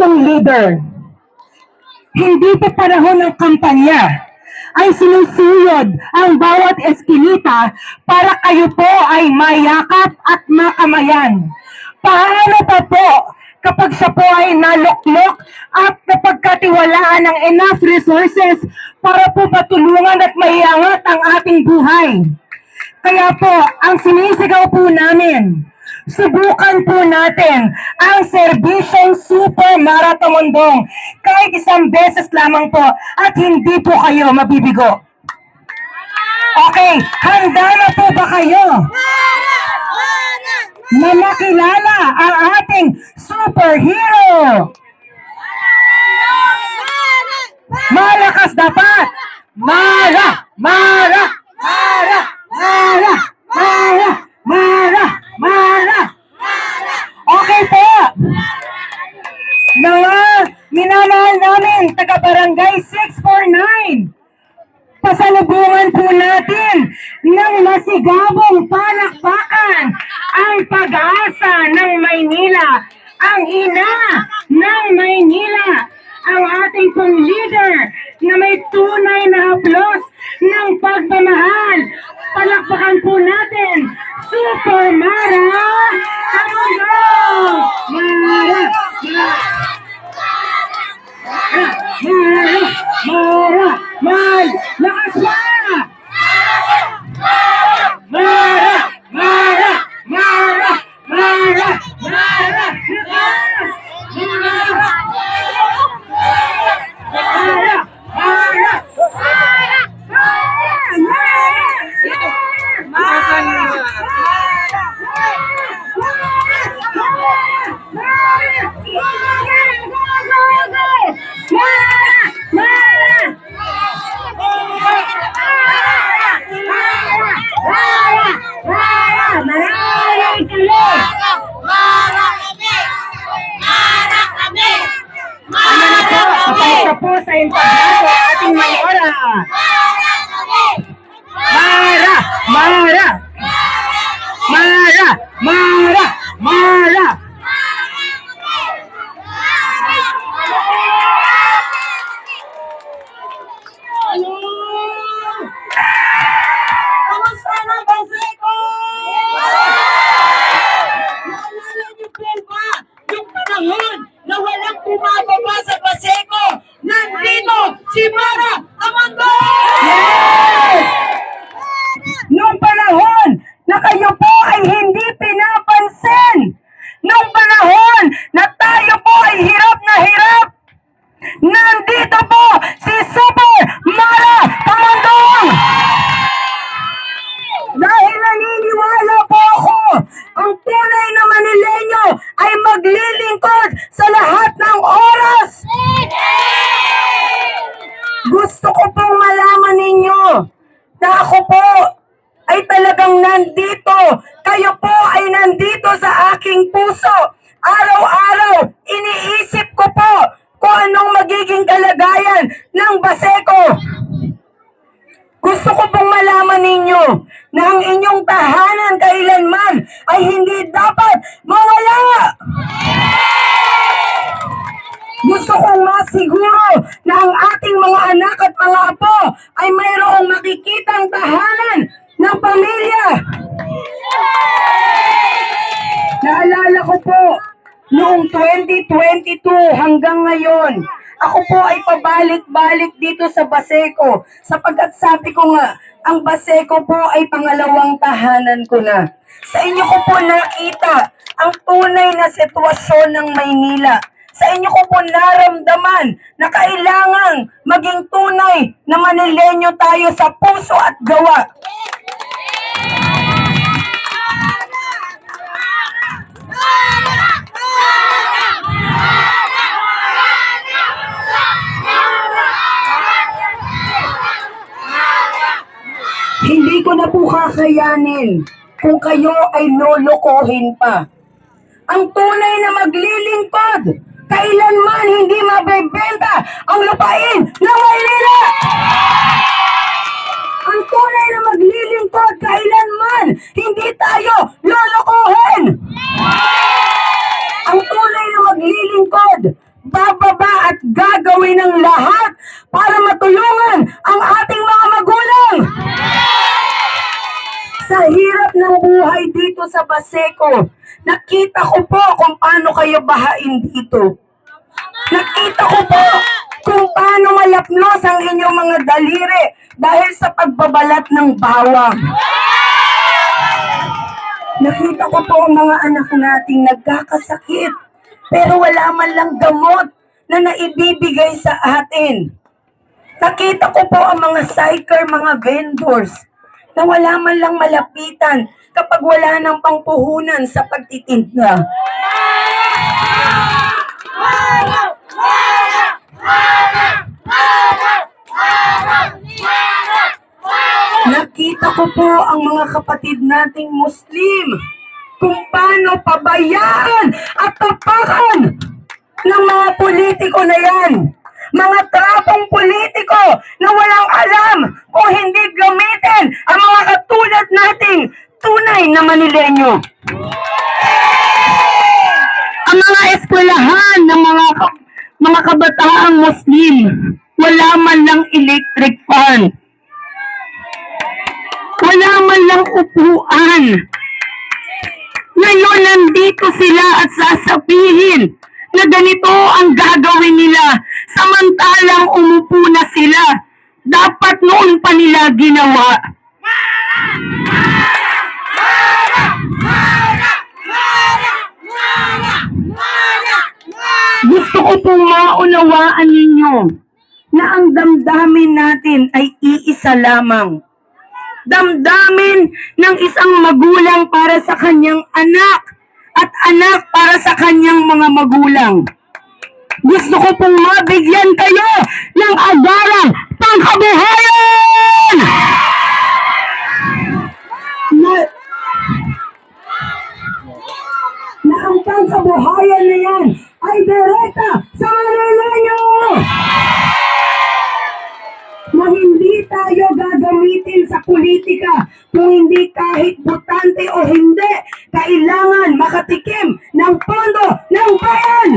pong leader, hindi pa panahon ng kampanya ay sinusuyod ang bawat eskinita para kayo po ay mayakap at makamayan. Paano pa po kapag siya po ay naluklok at napagkatiwalaan ng enough resources para po matulungan at maiangat ang ating buhay? Kaya po, ang sinisigaw po namin, subukan po natin ang serbisyong Super Marathon kahit isang beses lamang po at hindi po kayo mabibigo. Okay, handa na po ba kayo na makilala ang ating superhero? Malakas dapat! Mara! Mara! Mara! Mara! Mara! Mara! Mara! Okay po! Mga minamahal namin, taga Barangay 649, pasalubungan po natin ng masigabong palakpakan ang pag-asa ng Maynila, ang ina ng Maynila, ang ating pong leader na may tunay na haplos ng pagmamahal. Palakpakan po natin, Super Mara Kamundo! Mara! Mara! Mara! Mara! Mal! Lakas pa! Mara! Mara! Mara! Mara! Mara! Lakas! Mara! Mara! Mara! Sa integrado ating mayora. Mara! Mara! Mara! Mara! Mara! Yung panahon na walang bumababa sa Paseco? Nandito si Mara Amando! Yes! Noong panahon na kayo po ay hindi pinapansin. Noong panahon na tayo po ay hirap na hirap. Nandito po si Super Mara Kamandong! Dahil naniniwala po ako, ang tunay na Manileño ay maglilingkod sa lahat ng oras. Gusto ko pong malaman ninyo na ako po ay talagang nandito. Kayo po ay nandito sa aking puso. Araw-araw, iniisip ko po kung anong magiging kalagayan ng Baseco. Gusto ko pong malaman ninyo na ang inyong tahanan kailanman ay hindi dapat mawala. Gusto kong masiguro na ang ating mga anak at mga apo ay mayroong makikitang tahanan ng pamilya. Naalala ko po, noong 2022 hanggang ngayon, ako po ay pabalik-balik dito sa Baseco sapagkat sabi ko nga, ang Baseco po ay pangalawang tahanan ko na. Sa inyo ko po nakita ang tunay na sitwasyon ng Maynila. Sa inyo ko po naramdaman na kailangang maging tunay na Manilenyo tayo sa puso at gawa. Hindi ko na po kakayanin kung kayo ay lolokohin pa. Ang tunay na maglilingkod, kailanman hindi mabebenta ang lupain ng Maynila! Ang tunay na maglilingkod, kailanman hindi tayo lolokohin! Ang tunay na maglilingkod, magbababa at gagawin ng lahat para matulungan ang ating mga magulang. Sa hirap ng buhay dito sa Baseco, nakita ko po kung paano kayo bahain dito. Nakita ko po kung paano malapnos ang inyong mga daliri dahil sa pagbabalat ng bawang. Nakita ko po ang mga anak nating nagkakasakit pero wala man lang gamot na naibibigay sa atin. Nakita ko po ang mga psycher, mga vendors na wala man lang malapitan kapag wala ng pangpuhunan sa pagtitinda. Nakita ko po ang mga kapatid nating Muslim kung paano pabayaan at tapakan ng mga politiko na yan. Mga trapong politiko na walang alam kung hindi gamitin ang mga katulad nating tunay na Manilenyo. Ang mga eskwelahan ng mga mga kabataang Muslim, wala man lang electric fan. Wala man lang upuan. Ngayon, nandito sila at sasabihin na ganito ang gagawin nila samantalang umupo na sila. Dapat noon pa nila ginawa. Gusto ko pong maunawaan ninyo na ang damdamin natin ay iisa lamang. Damdamin ng isang magulang para sa kanyang anak at anak para sa kanyang mga magulang. Gusto ko pong mabigyan kayo ng agarang pangkabuhayan! Na, na ang pangkabuhayan na yan ay direkta sa nyo! na hindi tayo gagamitin sa politika kung hindi kahit butante o hindi, kailangan makatikim ng pondo ng bayan!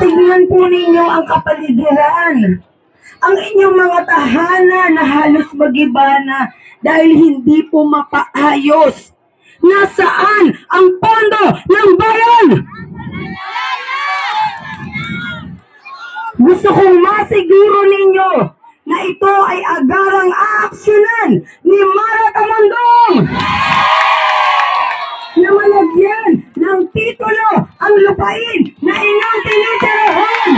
Tingnan po ninyo ang kapaligiran. Ang inyong mga tahanan na halos magiba na dahil hindi po mapaayos. Nasaan ang pondo ng bayan? Gusto kong masiguro ninyo na ito ay agarang aaksyonan ni Mara Tamandong na malagyan ng titulo ang lupain na inyong tinitirahan.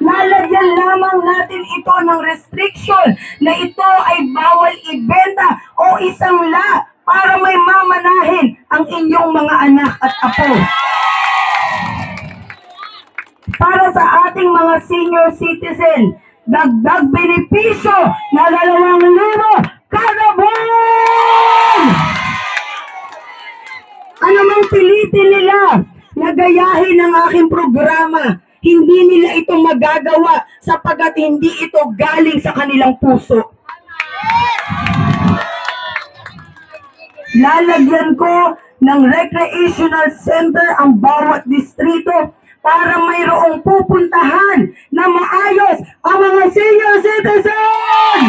Lalagyan lamang natin ito ng restriction na ito ay bawal ibenta o isang la para may mamanahin ang inyong mga anak at apo. Para sa ating mga senior citizen, dagdag benepisyo na dalawang libo kada buwan! Ano mang pilitin nila na gayahin ang aking programa, hindi nila ito magagawa sapagat hindi ito galing sa kanilang puso. Lalagyan ko ng recreational center ang bawat distrito para mayroong pupuntahan na maayos ang mga senior citizen!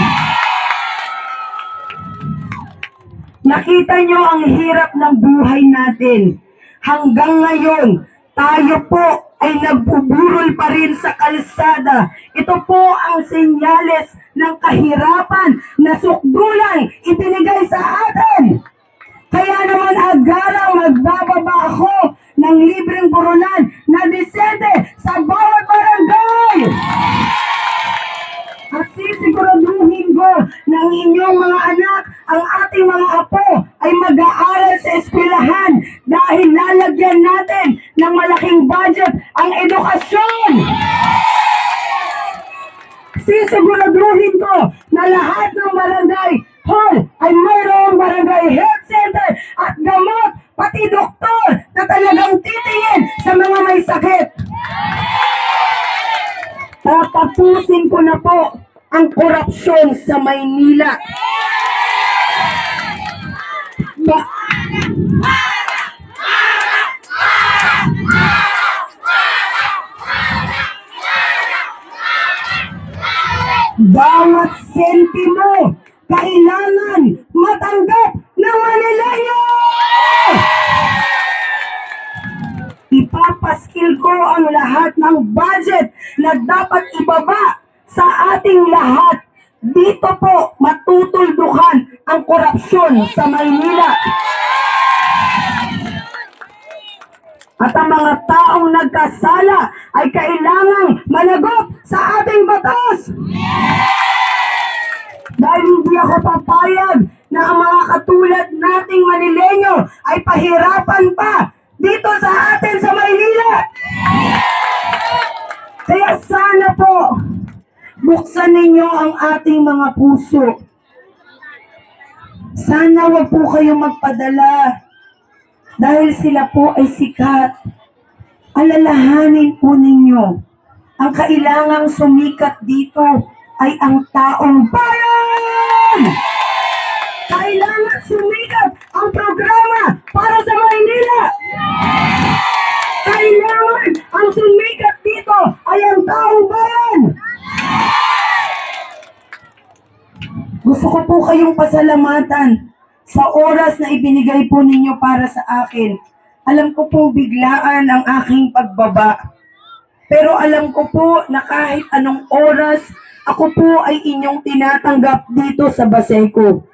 Nakita nyo ang hirap ng buhay natin. Hanggang ngayon, tayo po ay nagbuburol pa rin sa kalsada. Ito po ang senyales ng kahirapan na sukdulan ibinigay sa atin. Kaya naman agarang magbababa ako ng libreng burulan na disente sa bawat barangay. At sisiguraduhin ko ng inyong mga anak, ang ating mga apo ay mag-aaral sa eskwelahan dahil lalagyan natin ng malaking budget ang edukasyon. Sisiguraduhin ko na lahat ng barangay hall ay mayroong barangay health center at gamot, pati doktor na talagang titingin sa mga may sakit. Tatapusin ko na po ang korupsyon sa Maynila. Ba- Bawat sentimo kailangan na dapat ibaba sa ating lahat. Dito po matutuldukan ang korupsyon sa Maynila. At ang mga taong nagkasala ay kailangang managot sa ating batas. Dahil hindi ako papayag na ang mga katulad nating Manileño ay pahirapan pa dito sa atin sa Maynila. Kaya sana po, buksan ninyo ang ating mga puso. Sana wag po kayong magpadala dahil sila po ay sikat. Alalahanin po ninyo, ang kailangang sumikat dito ay ang taong bayan! Kailangan sumikat ang programa para sa Maynila! Kailangan ang sumikat dito ay ang taong bayan! Gusto ko po kayong pasalamatan sa oras na ibinigay po ninyo para sa akin. Alam ko pong biglaan ang aking pagbaba. Pero alam ko po na kahit anong oras, ako po ay inyong tinatanggap dito sa Baseco.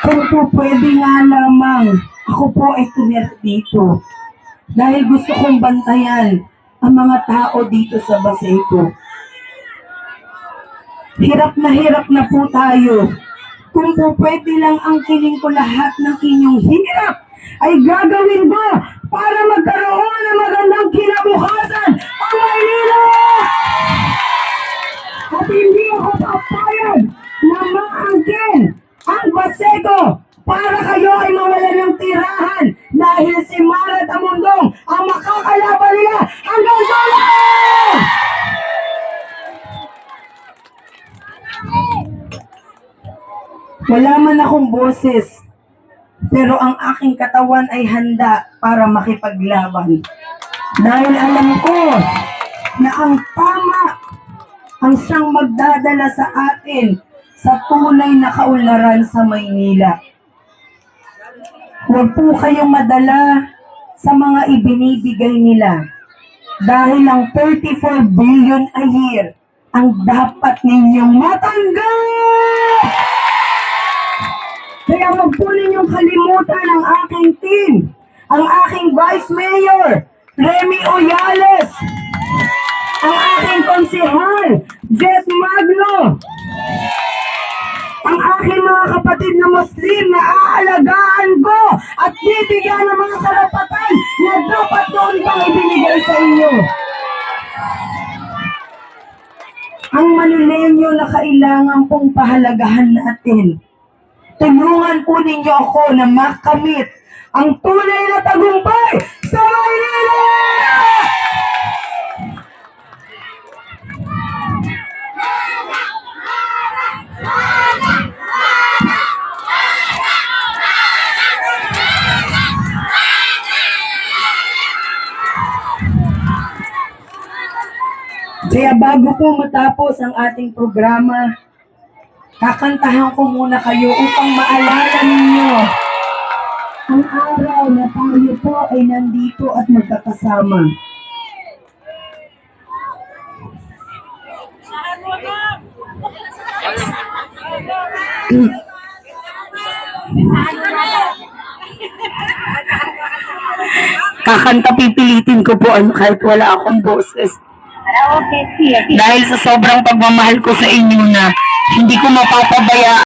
Kung po pwede nga lamang, ako po ay tumira dito. Dahil gusto kong bantayan ang mga tao dito sa Baseco. Hirap na hirap na po tayo. Kung po pwede lang ang kiling ko lahat ng inyong hirap, ay gagawin ko para magkaroon ng magandang kinabukasan ang Maynila! At hindi ako papayag na maangkin ang Baseco para kayo ay mawalan ng tirahan dahil si Mara Tamundong ang makakalaban nila hanggang dulo! Wala man akong boses, pero ang aking katawan ay handa para makipaglaban. Dahil alam ko na ang tama ang siyang magdadala sa atin sa tunay na kaunlaran sa Maynila. Huwag po kayong madala sa mga ibinibigay nila. Dahil ang 34 billion a year ang dapat ninyong matanggap! Kaya huwag po ninyong kalimutan ang aking team, ang aking Vice Mayor, Remy Oyales, ang aking konsehal, Jet Magno, ang aking mga kapatid na Muslim na aalagaan ko at bibigyan ng mga karapatan na dapat noon pang ibinigay sa inyo. Ang Manileño na kailangan pong pahalagahan natin. Tulungan po ninyo ako na makamit ang tunay na matapos ang ating programa, kakantahan ko muna kayo upang maalala ninyo ang araw na tayo po ay nandito at magkakasama. Kakanta pipilitin ko po ano kahit wala akong boses. Sige. Dahil sa sobrang pagmamahal ko sa inyo na hindi ko mapapabaya